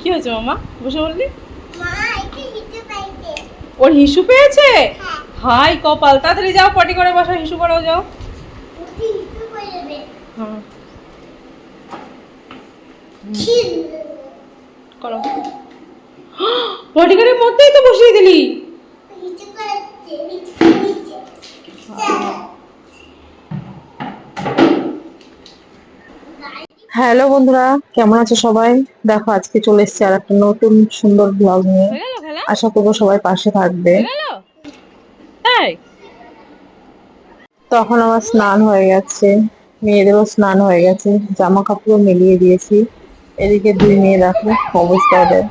কি হয়েছে মামা? বসে বললি? ওর হিসু পেয়েছে? হ্যাঁ। হাই কপাল তাড়াতাড়ি যাও পটি করে বসো হিসু করাও যাও। করে হ্যাঁ। করো। পটি করার মধ্যেই তো বসিয়ে দিলি। হ্যালো বন্ধুরা কেমন আছো সবাই? দেখো আজকে চলে এসেছি আর একটা নতুন সুন্দর ব্লগ নিয়ে। আশা করব সবাই পাশে থাকবে। তখন আমার স্নান হয়ে গেছে। মেয়েদেরও স্নান হয়ে গেছে। জামা কাপড় মিলিয়ে দিয়েছি। এদিকে দুই মেয়ে দেখো অবস্থা ওদের।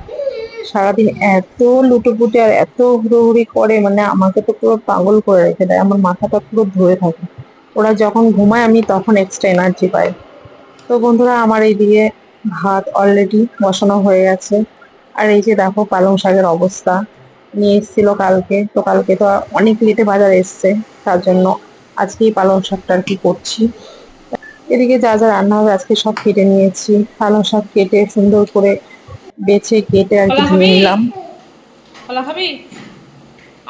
সারাদিন এত লুটোপুটি আর এত হুড়োহুড়ি করে মানে আমাকে তো পুরো পাগল করে রেখে দেয়। আমার মাথাটা পুরো ধরে থাকে। ওরা যখন ঘুমায় আমি তখন এক্সট্রা এনার্জি পাই। তো বন্ধুরা আমার এইদিকে ভাত অলরেডি বসানো হয়ে গেছে। আর এই যে দেখো পালং শাকের অবস্থা নিয়ে এসেছিল কালকে। তো কালকে তো অনেক লেটে বাজার এসছে তার জন্য আজকেই পালং শাকটা আর কি করছি। এদিকে যা যা রান্না হবে আজকে সব কেটে নিয়েছি। পালং শাক কেটে সুন্দর করে বেছে কেটে আর কি ধুয়ে নিলাম। কলা খাবি?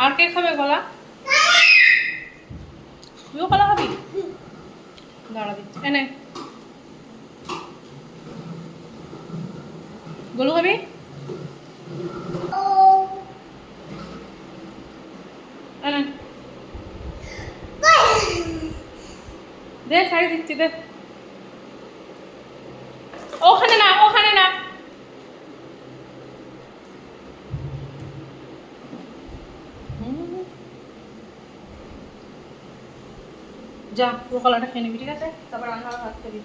আর কে খাবে কলা? তুইও কলা খাবি? দাঁড়া দিচ্ছি। এনে। গোলু এনে দে শাড়ি দিচ্ছি, দে। ওখানে না ওখানে না। যা, পুরো কলাটা খেয়ে নিবি, ঠিক আছে? তারপর রান্না ভাত খাবি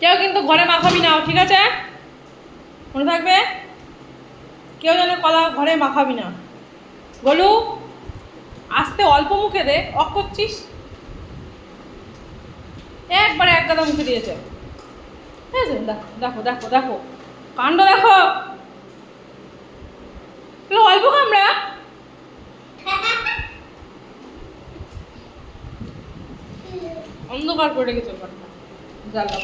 কেউ কিন্তু ঘরে মাখাবি না, ঠিক আছে? মনে থাকবে? কেউ যেন কলা ঘরে মাখাবি না। বলু আসতে অল্প মুখে দে, অক করছিস? একবারে এক গাদা মুখে দিয়েছে। ঠিক আছে? দেখো দেখো দেখো দেখো। কাণ্ড দেখো। অল্প কামড়া। অন্ধকার করে রেখেছে ঘরটা জানলা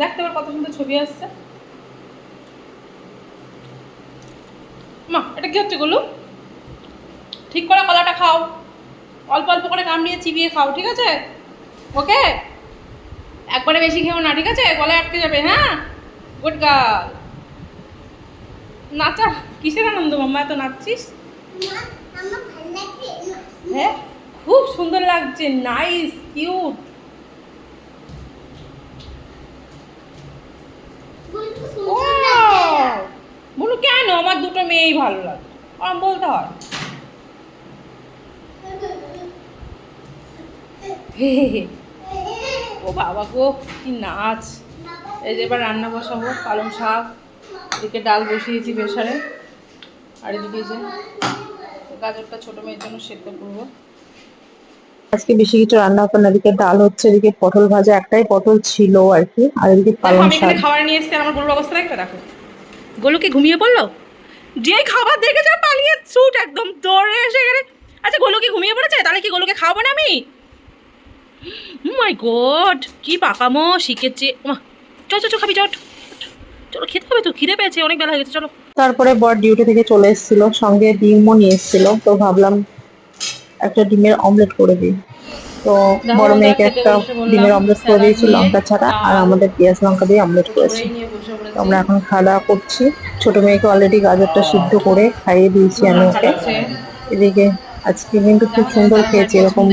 দেখতে পার কত সুন্দর ছবি আসছে। মা এটা কি হচ্ছে গুলু? ঠিক করে কলাটা খাও। অল্প অল্প করে কামড়িয়ে চিবিয়ে খাও ঠিক আছে? ওকে? একবারে বেশি খেও না ঠিক আছে? গলায় আটকে যাবে হ্যাঁ? Good girl. নাচা কিসের আনন্দ মাম্মা এত নাচছিস? হ্যাঁ? খুব সুন্দর লাগছে নাইস কিউট বলব সুন্দর লাগছে বলু কেন? আমার দুটো মেয়েই ভালো লাগে। আমার বলতে হয়। ও বাবা গো কি নাচ। এই যে এবার রান্না বসাবো পালং শাক এদিকে ডাল বসিয়েছি প্রেশারে আর এদিকে যে গাজরটা ছোটো মেয়ের জন্য সেদ্ধ করব। আজকে বেশি কিছু রান্না হবে না এদিকে ডাল হচ্ছে এদিকে পটল ভাজা একটাই পটল ছিল আর কি। আর এদিকে পালং শাক। খাবার নিয়ে এসেছি আমার গরুর অবস্থা দেখবে দেখো। গোলু কি ঘুমিয়ে পড়ল? যে খাবার দেখেছে পালিয়ে ছুট একদম দৌড়ে এসে গেলে। আচ্ছা গোলু কি ঘুমিয়ে পড়েছে? তাহলে কি গোলুকে খাওয়াবো না আমি? মাই গড কি পাকামো শিখেছে ওমা, চল চল খাবি চট। চলো খেতে হবে তো খিদে পেয়েছে অনেক বেলা হয়ে গেছে চলো। তারপরে বর ডিউটি থেকে চলে এসেছিল সঙ্গে ডিমও নিয়ে এসেছিল তো ভাবলাম একটা ডিমের অমলেট করে দিই। তো বড় মেয়েকে একটা ডিমের অমলেট করে দিয়েছি লঙ্কা ছাড়া আর আমাদের পেঁয়াজ লঙ্কা দিয়ে অমলেট করেছি। তো আমরা এখন খাওয়া দাওয়া করছি। ছোট মেয়েকে অলরেডি গাজরটা সিদ্ধ করে খাইয়ে দিয়েছি আমি ওকে। এদিকে আজকে কিন্তু খুব সুন্দর খেয়েছি এরকম।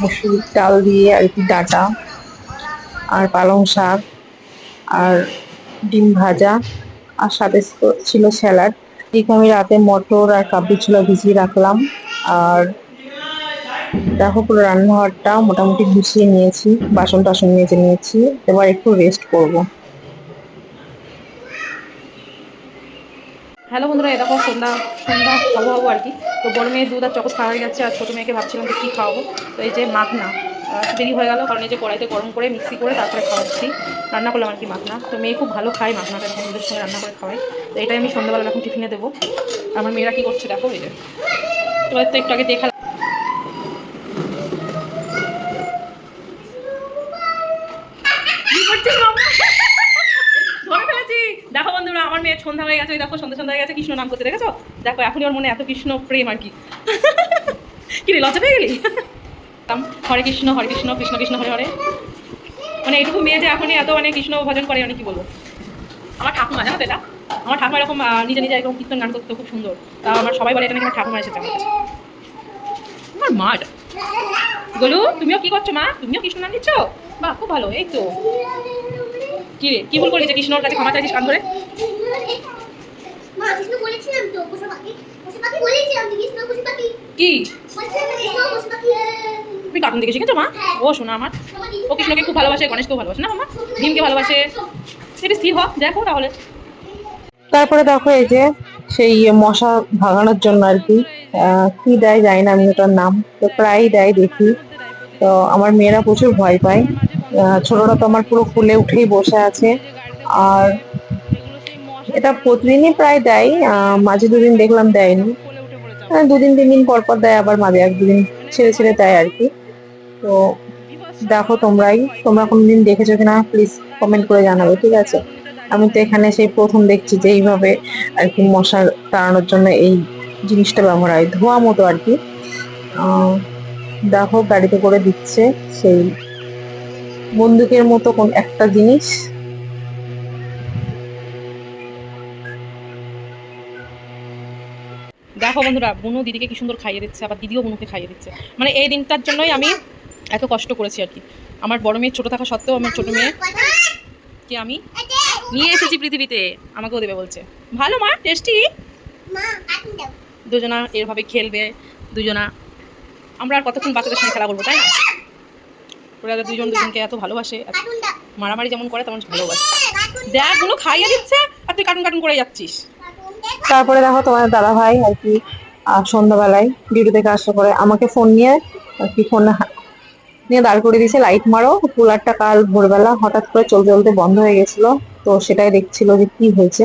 মুসুরির ডাল দিয়ে আর কি ডাটা আর পালং শাক আর ডিম ভাজা আর সাথে ছিল স্যালাড। এদিকে আমি রাতে মটর আর কাবলি ছোলা ভিজিয়ে রাখলাম আর দেখো পুরো রান্নাঘরটা মোটামুটি গুছিয়ে নিয়েছি, বাসন টাসন মেজে নিয়েছি, এবার একটু রেস্ট করব। হ্যালো বন্ধুরা দেখো সন্ধ্যা সন্ধ্যা খাব খাব আর কি। তো বড় মেয়ে দুধ আর চকস খাওয়া হয়ে আর ছোটো মেয়েকে ভাবছিলাম যে কী খাওয়াবো। তো এই যে মাখনা দেরি হয়ে গেল, কারণ এই যে কড়াইতে গরম করে মিক্সি করে তারপরে খাওয়াচ্ছি। রান্না করলাম আর কি মাখনা। তো মেয়ে খুব ভালো খায় মাখনাটা দুধের সঙ্গে রান্না করে খাওয়াই। তো এটাই আমি সন্ধ্যাবেলা এখন টিফিনে দেবো। আমার মেয়েরা কী করছে দেখো, এই যে। তো একটু আগে দেখা বন্ধুরা, আমার মেয়ের সন্ধ্যা হয়ে গেছে, ওই দেখো সন্ধ্যা সন্ধ্যা হয়ে গেছে, কৃষ্ণ নাম করতে, দেখেছ? দেখো, এখনই ওর মনে এত কৃষ্ণ প্রেম আর কি। কি রে, লজ্জা পেয়ে গেলি? হরে কৃষ্ণ হরে কৃষ্ণ কৃষ্ণ কৃষ্ণ, হরে হরে। মানে এইটুকু মেয়ে যে এখনই এত মানে কৃষ্ণ ভজন করে মানে কি বলব? আমার ঠাকুমা, জানো এটা? আমার ঠাকুমা এরকম নিজে নিজে এরকম কীর্তন গান করতে খুব সুন্দর। তা আমার সবাই বলে এটা নাকি ঠাকুমা এসেছে আমার কাছে। আমার মা এটা। গোলু, তুমিও কি করছ মা? তুমিও কৃষ্ণ নাম নিচ্ছ? বাহ, খুব ভালো, এই তো। কি রে? কি ভুল করলি যে কৃষ্ণর কাছে ক্ষমা চাইছিস কান ধরে? কি? তুমি কার্টুন দেখে শিখেছো মা? ও শোনা আমার। ও কৃষ্ণকে খুব ভালোবাসে গণেশকেও ভালোবাসে। না মামা? ভীমকে ভালোবাসে। সেটা স্থির হ দেখো তাহলে। তারপরে দেখো এই যে সেই মশা ভাগানোর জন্য আর কি আহ, কি দেয় জানি না আমি ওটার নাম তো প্রায়ই দেয় দেখি। তো আমার মেয়েরা প্রচুর ভয় পায়। ছোটরা তো আমার পুরো ফুলে উঠেই বসে আছে। আর এটা প্রতিদিনই প্রায় দেয় মাঝে দুদিন দেখলাম দেয়নি। দুদিন, তিন দিন পর পর দেয়, আবার মাঝে এক দুদিন ছেড়ে ছেড়ে দেয় আর কি। তো দেখো তোমরাই, তোমরা কোনদিন দেখেছ কিনা প্লিজ কমেন্ট করে জানাবে, ঠিক আছে? আমি তো এখানে সেই প্রথম দেখছি যে এইভাবে আর কি মশার তাড়ানোর জন্য এই জিনিসটা ব্যবহার হয়, ধোয়া মতো আর কি। দেখো গাড়িতে করে দিচ্ছে সেই বন্দুকের মতো কোন একটা জিনিস? দেখো বন্ধুরা বুনু দিদিকে কি সুন্দর খাইয়ে দিচ্ছে আবার দিদিও বুনুকে খাইয়ে দিচ্ছে। মানে এই দিনটার জন্যই আমি এত কষ্ট করেছি আর কি। আমার বড় মেয়ে ছোট থাকা সত্ত্বেও আমার ছোট মেয়ে কি আমি? নিয়ে এসেছি পৃথিবীতে আমাকেও দেবে বলছে। ভালো মা টেস্টি মা কাটুন দাও। দুজনা এভাবে খেলবে দুজনা আমরা আর কতক্ষণ বাচ্চাদের সঙ্গে খেলা করব তাই না? ওরা দুজন দুজনকে এত ভালোবাসে মারামারি যেমন করে তেমন ভালোবাসে। দেখগুলো খাইয়ে দিচ্ছে আর তুই কাটুন কাটুন করে যাচ্ছিস। তারপরে দেখো তোমার দাদা ভাই আর কি সন্ধ্যাবেলায় ডিউটি থেকে আসার পরে আমাকে ফোন নিয়ে আর কি ফোন নিয়ে দাঁড় করে দিয়েছে লাইট মারো কুলারটা কাল ভোরবেলা হঠাৎ করে চলতে চলতে বন্ধ হয়ে গেছিল। তো সেটাই দেখছিল যে কি হয়েছে।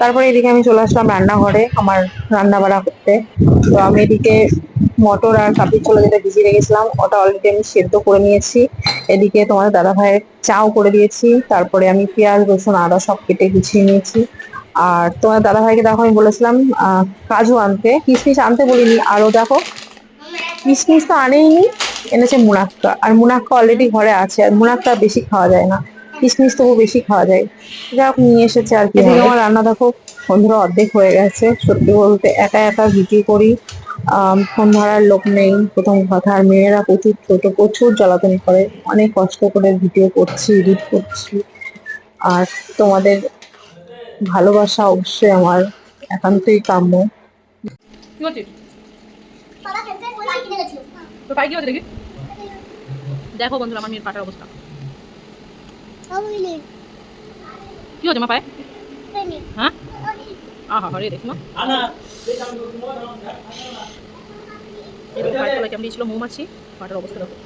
তারপরে এদিকে আমি চলে আসলাম রান্নাঘরে আমার রান্না বাড়া করতে। তো আমি এদিকে মটর আর কাপির চলে যেটা ভিজিয়ে রেখেছিলাম, ওটা অলরেডি আমি সেদ্ধ করে নিয়েছি। এদিকে তোমার দাদা ভাইয়ের চাও করে দিয়েছি, তারপরে আমি পেঁয়াজ, রসুন, আদা সব কেটে গুছিয়ে নিয়েছি। আর তোমার দাদা ভাইকে দেখো, আমি বলেছিলাম কাজু আনতে, কিশমিশ আনতে বলিনি আরও দেখো, কিশমিশ তো আনেইনি, এনেছে মুনাক্কা। আর মুনাক্কা অলরেডি ঘরে আছে, আর মুনাক্কা বেশি খাওয়া যায় না। কিশমিশ তবু বেশি খাওয়া যায়। যা হোক নিয়ে এসেছে আর কি আমার রান্না দেখো বন্ধুরা অর্ধেক হয়ে গেছে। সত্যি বলতে একা একা ভিডিও করি। ফোন ধরার লোক নেই। প্রথম কথা আর মেয়েরা প্রচুর ছোট প্রচুর জ্বালাতন করে। অনেক কষ্ট করে ভিডিও করছি এডিট করছি। আর তোমাদের ভালোবাসা অবশ্যই আমার একান্তই কাম্য। দেখি? দেখো বন্ধুরা আমার মেয়ের পাটার অবস্থা। কি হচ্ছে মা পায়ে? হ্যাঁ? আহা হরে দেখি মা এবার পায়ের তলায় কেমন দিয়েছিল মৌমাছি। পাটার অবস্থা দেখো।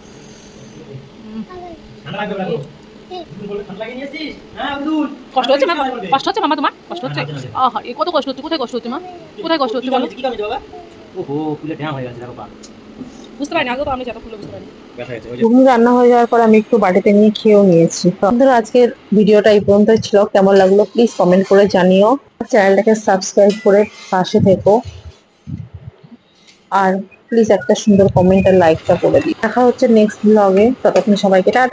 কষ্ট হচ্ছে মা? কষ্ট হচ্ছে মামা তোমার? কষ্ট হচ্ছে? আহা এ কত কষ্ট হচ্ছে? কোথায় কষ্ট হচ্ছে? মা কোথায় কষ্ট হচ্ছে বলো? ওহো ফুলে ঢ্যাঁ হয়ে গেছে দেখো পা। বুঝতে পারিনি আমি পারিনি। ঘুগনি রান্না হয়ে যাওয়ার পর আমি একটু বাটিতে নিয়ে খেয়েও নিয়েছি। বন্ধুরা আজকের ভিডিওটা এই পর্যন্ত ছিল। কেমন লাগল প্লিজ কমেন্ট করে জানিও। চ্যানেলটাকে সাবস্ক্রাইব করে পাশে থেকো। আর প্লিজ একটা সুন্দর কমেন্ট আর লাইকটা করে দিই দেখা হচ্ছে নেক্সট ব্লগে ততক্ষণ সবাইকে টাটা।